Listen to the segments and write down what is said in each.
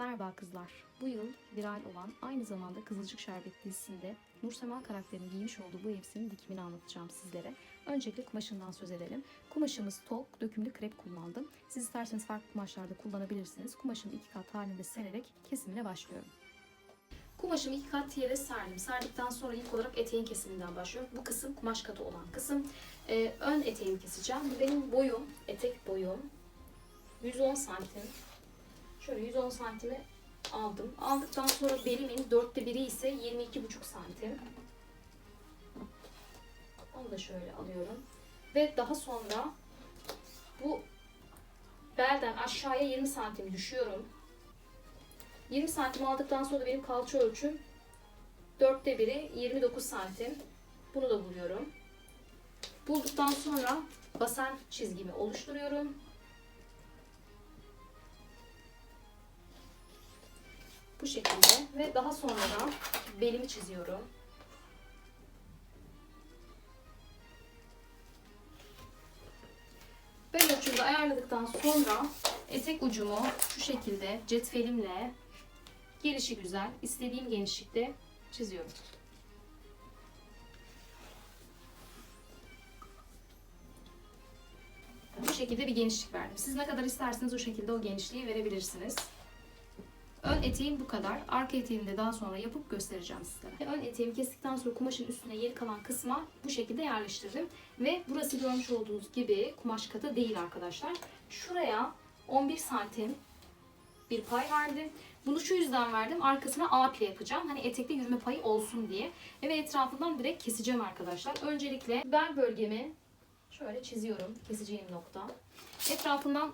Merhaba kızlar. Bu yıl viral olan aynı zamanda Kızılcık Şerbeti dizisinde Nursema karakterinin giymiş olduğu bu elbisenin dikimini anlatacağım sizlere. Öncelikle kumaşından söz edelim. Kumaşımız tok, dökümlü krep kullandım. Siz isterseniz farklı kumaşlarda kullanabilirsiniz. Kumaşını iki kat halinde sererek kesimine başlıyorum. Kumaşımı iki kat yere serdim. Serdikten sonra ilk olarak eteğin kesiminden başlıyorum. Bu kısım kumaş katı olan kısım. Ee, ön eteğimi keseceğim. Benim boyum, etek boyum 110 santim. Şöyle 110 santimi aldım. Aldıktan sonra belimin dörtte biri ise 22,5 santim. Onu da şöyle alıyorum. Ve daha sonra bu belden aşağıya 20 santim düşüyorum. 20 santim aldıktan sonra benim kalça ölçüm dörtte biri 29 santim. Bunu da buluyorum. Bulduktan sonra basen çizgimi oluşturuyorum. Bu şekilde ve daha sonra belimi çiziyorum. Bel ölçümde ayarladıktan sonra etek ucumu şu şekilde cetvelimle gelişi güzel istediğim genişlikte çiziyorum. Bu şekilde bir genişlik verdim. Siz ne kadar isterseniz o şekilde o genişliği verebilirsiniz. Ön eteğim bu kadar. Arka eteğimi de daha sonra yapıp göstereceğim sizlere. Ön eteğimi kestikten sonra kumaşın üstüne yeri kalan kısma bu şekilde yerleştirdim. Ve burası görmüş olduğunuz gibi kumaş katı değil arkadaşlar. Şuraya 11 santim bir pay verdim. Bunu şu yüzden verdim. Arkasına A pile yapacağım. Hani etekte yürüme payı olsun diye. Ve etrafından direkt keseceğim arkadaşlar. Öncelikle bel bölgemi şöyle çiziyorum. Keseceğim nokta. Etrafından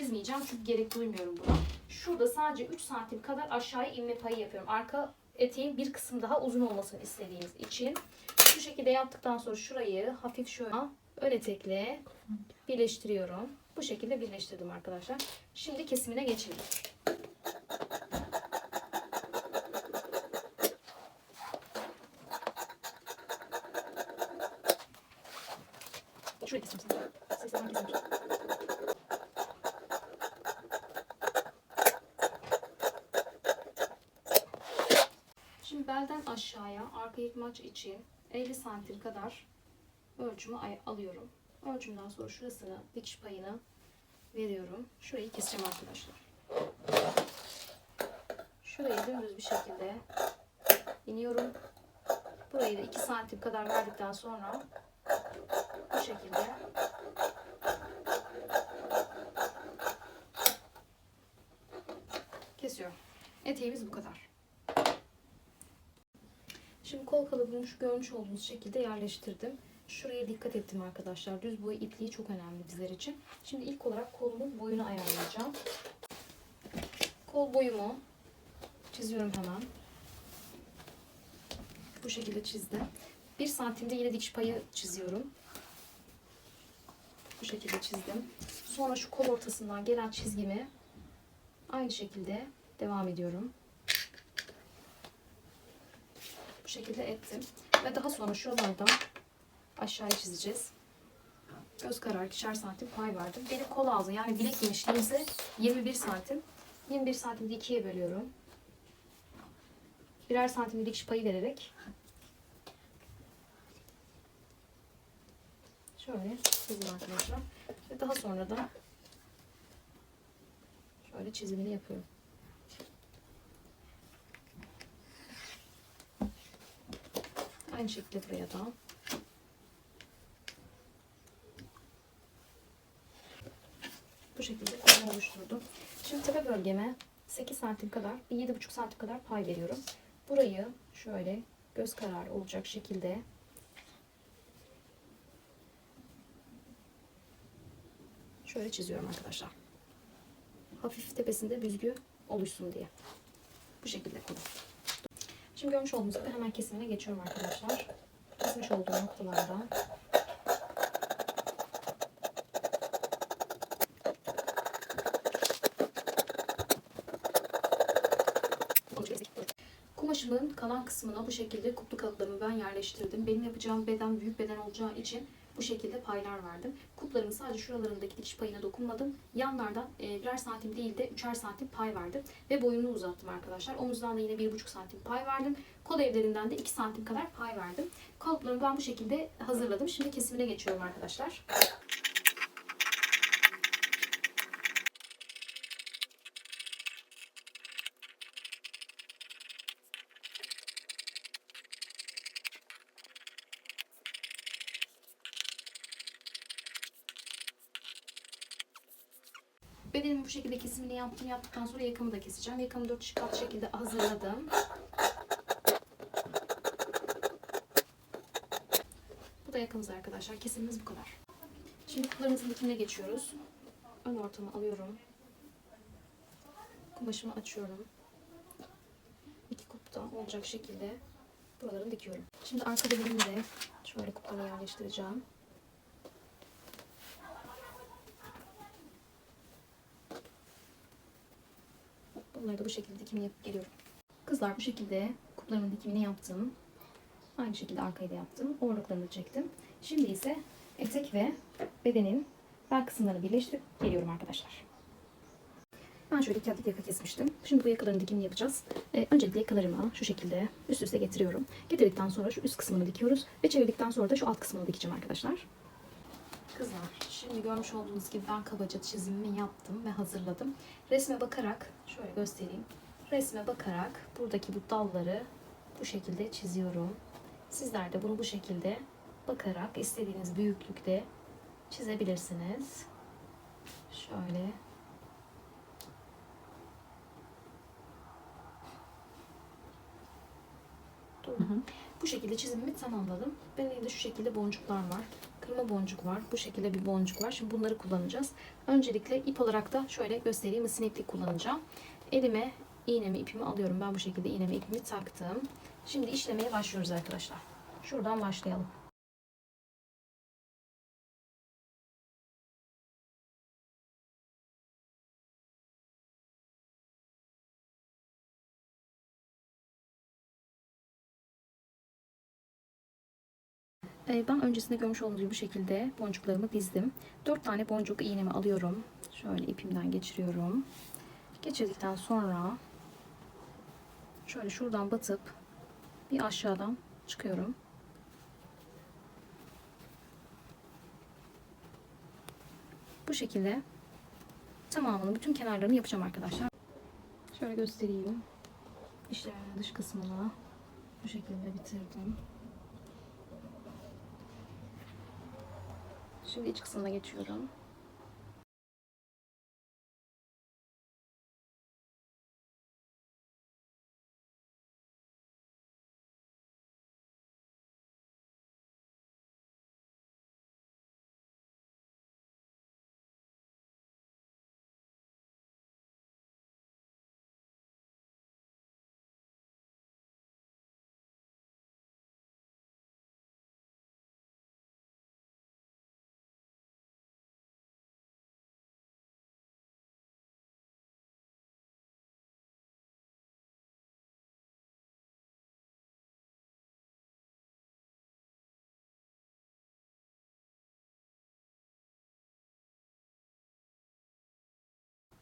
çizmeyeceğim çünkü gerek duymuyorum buna. Şurada sadece 3 santim kadar aşağıya inme payı yapıyorum. Arka eteğin bir kısım daha uzun olmasını istediğimiz için. Şu şekilde yaptıktan sonra şurayı hafif şöyle ön etekle birleştiriyorum. Bu şekilde birleştirdim arkadaşlar. Şimdi kesimine geçelim. Şurayı keseceğim. Sesini keseceğim. Şimdi belden aşağıya arka yırtmaç için 50 santim kadar ölçümü alıyorum. Ölçümden sonra şurasını dikiş payını veriyorum. Şurayı keseceğim arkadaşlar. Şurayı dümdüz bir şekilde iniyorum. Burayı da 2 santim kadar verdikten sonra bu şekilde kesiyorum. Eteğimiz bu kadar. Şimdi kol kalıbını şu görmüş olduğunuz şekilde yerleştirdim. Şuraya dikkat ettim arkadaşlar. Düz boy ipliği çok önemli bizler için. Şimdi ilk olarak kolumun boyunu ayarlayacağım. Kol boyumu çiziyorum hemen. Bu şekilde çizdim. 1 santimde yine dikiş payı çiziyorum. Bu şekilde çizdim. Sonra şu kol ortasından gelen çizgimi aynı şekilde devam ediyorum. Bu şekilde ettim. Ve daha sonra şuralardan aşağıya çizeceğiz. Göz kararı ikişer santim pay verdim. Benim kol ağzı yani bilek genişliğim ise 21 santim. 21 santimde ikiye bölüyorum. Birer santim dikiş payı vererek şöyle çizdim arkadaşlar. Ve daha sonra da şöyle çizimini yapıyorum. Aynı şekilde buraya da. Bu şekilde oluşturdum. Şimdi tepe bölgeme 8 santim kadar, 7,5 santim kadar pay veriyorum. Burayı şöyle göz kararı olacak şekilde şöyle çiziyorum arkadaşlar. Hafif tepesinde büzgü oluşsun diye. Bu şekilde kolum. Şimdi görmüş olduğunuz gibi hemen kesimine geçiyorum arkadaşlar. Kesmiş olduğum noktalardan. Kumaşımın kalan kısmına bu şekilde kuplu kalıplarımı ben yerleştirdim. Benim yapacağım beden büyük beden olacağı için bu şekilde paylar verdim. Kuplarımın sadece şuralarındaki dikiş payına dokunmadım. Yanlardan e, birer santim değil de üçer santim pay verdim. Ve boyunu uzattım arkadaşlar. Omuzdan da yine bir buçuk santim pay verdim. Kol evlerinden de 2 santim kadar pay verdim. Kalıplarımı ben bu şekilde hazırladım. Şimdi kesimine geçiyorum arkadaşlar. Bedenimin bu şekilde kesimini yaptım. Yaptıktan sonra yakamı da keseceğim. Yakamı 4 kat şekilde hazırladım. Bu da yakamız arkadaşlar. Kesimimiz bu kadar. Şimdi kutularımızın dikimine geçiyoruz. Ön ortamı alıyorum. Kumaşımı açıyorum. İki kupta olacak şekilde buraları dikiyorum. Şimdi arka bedenimi de şöyle kuplara yerleştireceğim. Bunları da bu şekilde dikimini yapıp geliyorum. Kızlar bu şekilde kuplarımın dikimini yaptım. Aynı şekilde arkayı da yaptım. Orluklarını çektim. Şimdi ise etek ve bedenin bel kısımlarını birleştirip geliyorum arkadaşlar. Ben şöyle iki adet yaka kesmiştim. Şimdi bu yakaların dikimini yapacağız. Ee, öncelikle yakalarımı şu şekilde üst üste getiriyorum. Getirdikten sonra şu üst kısmını dikiyoruz. Ve çevirdikten sonra da şu alt kısmını dikeceğim arkadaşlar. Kızlar şimdi görmüş olduğunuz gibi ben kabaca çizimimi yaptım ve hazırladım. Resme bakarak şöyle göstereyim. Resme bakarak buradaki bu dalları bu şekilde çiziyorum. Sizler de bunu bu şekilde bakarak istediğiniz büyüklükte çizebilirsiniz. Şöyle Dur. Bu şekilde çizimimi tamamladım. Benim elimde şu şekilde boncuklar var. Kırma boncuk var. Bu şekilde bir boncuk var. Şimdi bunları kullanacağız. Öncelikle ip olarak da şöyle göstereyim. Isin iplik kullanacağım. Elime iğnemi ipimi alıyorum. Ben bu şekilde iğnemi ipimi taktım. Şimdi işlemeye başlıyoruz arkadaşlar. Şuradan başlayalım. Ben öncesinde görmüş olduğunuz gibi bu şekilde boncuklarımı dizdim. 4 tane boncuk iğnemi alıyorum. Şöyle ipimden geçiriyorum. Geçirdikten sonra şöyle şuradan batıp bir aşağıdan çıkıyorum. Bu şekilde tamamını bütün kenarlarını yapacağım arkadaşlar. Şöyle göstereyim. İşlemimin dış kısmını bu şekilde bitirdim. Şimdi iç kısmına geçiyorum.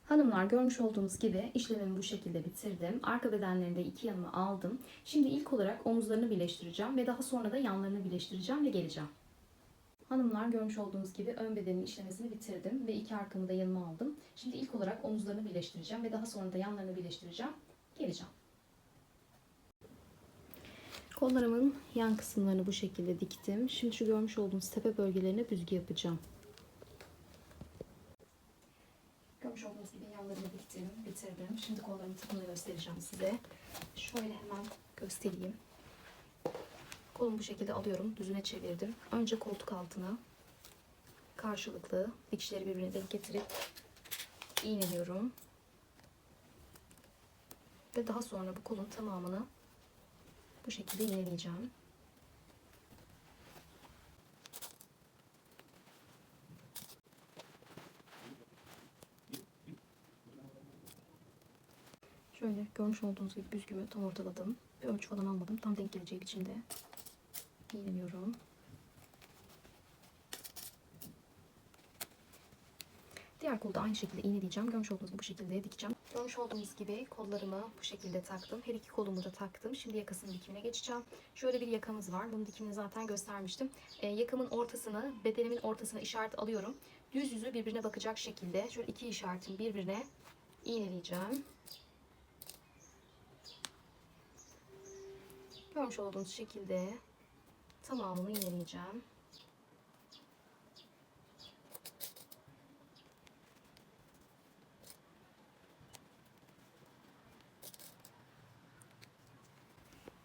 Hanımlar görmüş olduğunuz gibi işlemimi bu şekilde bitirdim. Arka bedenlerini de iki yanıma aldım. Şimdi ilk olarak omuzlarını birleştireceğim ve daha sonra da yanlarını birleştireceğim ve geleceğim. Hanımlar görmüş olduğunuz gibi ön bedenin işlemesini bitirdim ve iki arkamı da yanıma aldım. Şimdi ilk olarak omuzlarını birleştireceğim ve daha sonra da yanlarını birleştireceğim. Geleceğim. Kollarımın yan kısımlarını bu şekilde diktim. Şimdi şu görmüş olduğunuz tepe bölgelerine büzgü yapacağım. Görmüş yanlarını diktim, bitirdim. Şimdi kollarımın tapını göstereceğim size. Şöyle hemen göstereyim. Kolumu bu şekilde alıyorum, düzüne çevirdim. Önce koltuk altına karşılıklı dikişleri birbirine denk getirip iğneliyorum. Ve daha sonra bu kolun tamamını bu şekilde iğneleyeceğim. Şöyle görmüş olduğunuz gibi bisküvi tam ortaladım. Bir ölçü falan almadım. Tam denk gelecek içinde. İğneliyorum. Diğer kolda aynı şekilde iğneleyeceğim. Görmüş olduğunuz gibi bu şekilde dikeceğim. Görmüş olduğunuz gibi kollarımı bu şekilde taktım. Her iki kolumu da taktım. Şimdi yakasının dikimine geçeceğim. Şöyle bir yakamız var. Bunun dikimini zaten göstermiştim. E, yakamın ortasını, bedenimin ortasına işaret alıyorum. Düz yüzü birbirine bakacak şekilde şöyle iki işaretin birbirine iğneleyeceğim. Görmüş olduğunuz şekilde tamamını iğneleyeceğim.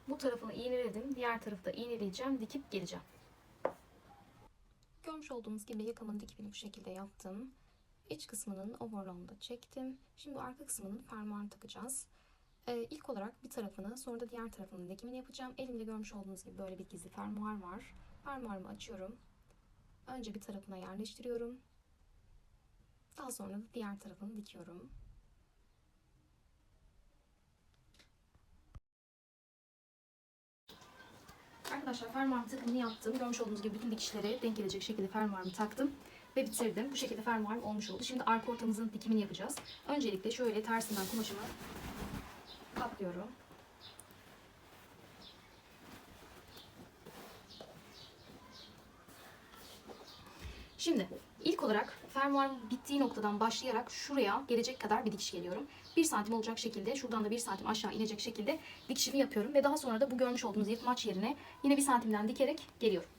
Bu tarafını iğneledim. Diğer tarafı da iğneleyeceğim. Dikip geleceğim. Görmüş olduğunuz gibi yakamın dikimini bu şekilde yaptım. İç kısmının overlock'unu da çektim. Şimdi arka kısmının fermuarını takacağız. Ee, ilk olarak bir tarafını sonra da diğer tarafının dikimini yapacağım. Elimde görmüş olduğunuz gibi böyle bir gizli fermuar var. Fermuarımı açıyorum. Önce bir tarafına yerleştiriyorum. Daha sonra da diğer tarafını dikiyorum. Arkadaşlar fermuarın takımını yaptım. Görmüş olduğunuz gibi bütün dikişleri denk gelecek şekilde fermuarımı taktım ve bitirdim. Bu şekilde fermuarım olmuş oldu. Şimdi arka ortamızın dikimini yapacağız. Öncelikle şöyle tersinden kumaşımı katlıyorum. Şimdi ilk olarak fermuarın bittiği noktadan başlayarak şuraya gelecek kadar bir dikiş geliyorum. 1 santim olacak şekilde şuradan da 1 santim aşağı inecek şekilde dikişimi yapıyorum. Ve daha sonra da bu görmüş olduğunuz yırtmaç yerine yine 1 santimden dikerek geliyorum.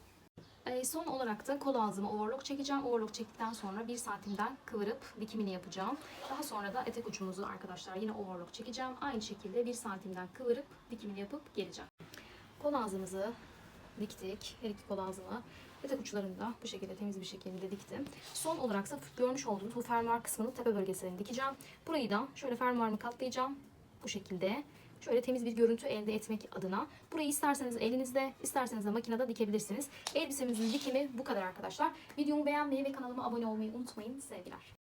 Ee, son olarak da kol ağzıma overlock çekeceğim. Overlock çektikten sonra 1 santimden kıvırıp dikimini yapacağım. Daha sonra da etek ucumuzu arkadaşlar yine overlock çekeceğim. Aynı şekilde 1 santimden kıvırıp dikimini yapıp geleceğim. Kol ağzımızı diktik. Her iki kol ağzıma. Etek uçlarını da bu şekilde temiz bir şekilde diktim. Son olarak da görmüş olduğunuz bu fermuar kısmını tepe bölgesine dikeceğim. Burayı da şöyle fermuarımı katlayacağım. Bu şekilde. Şöyle temiz bir görüntü elde etmek adına. Burayı isterseniz elinizde, isterseniz de makinede dikebilirsiniz. Elbisemizin dikimi bu kadar arkadaşlar. Videomu beğenmeyi ve kanalıma abone olmayı unutmayın. Sevgiler.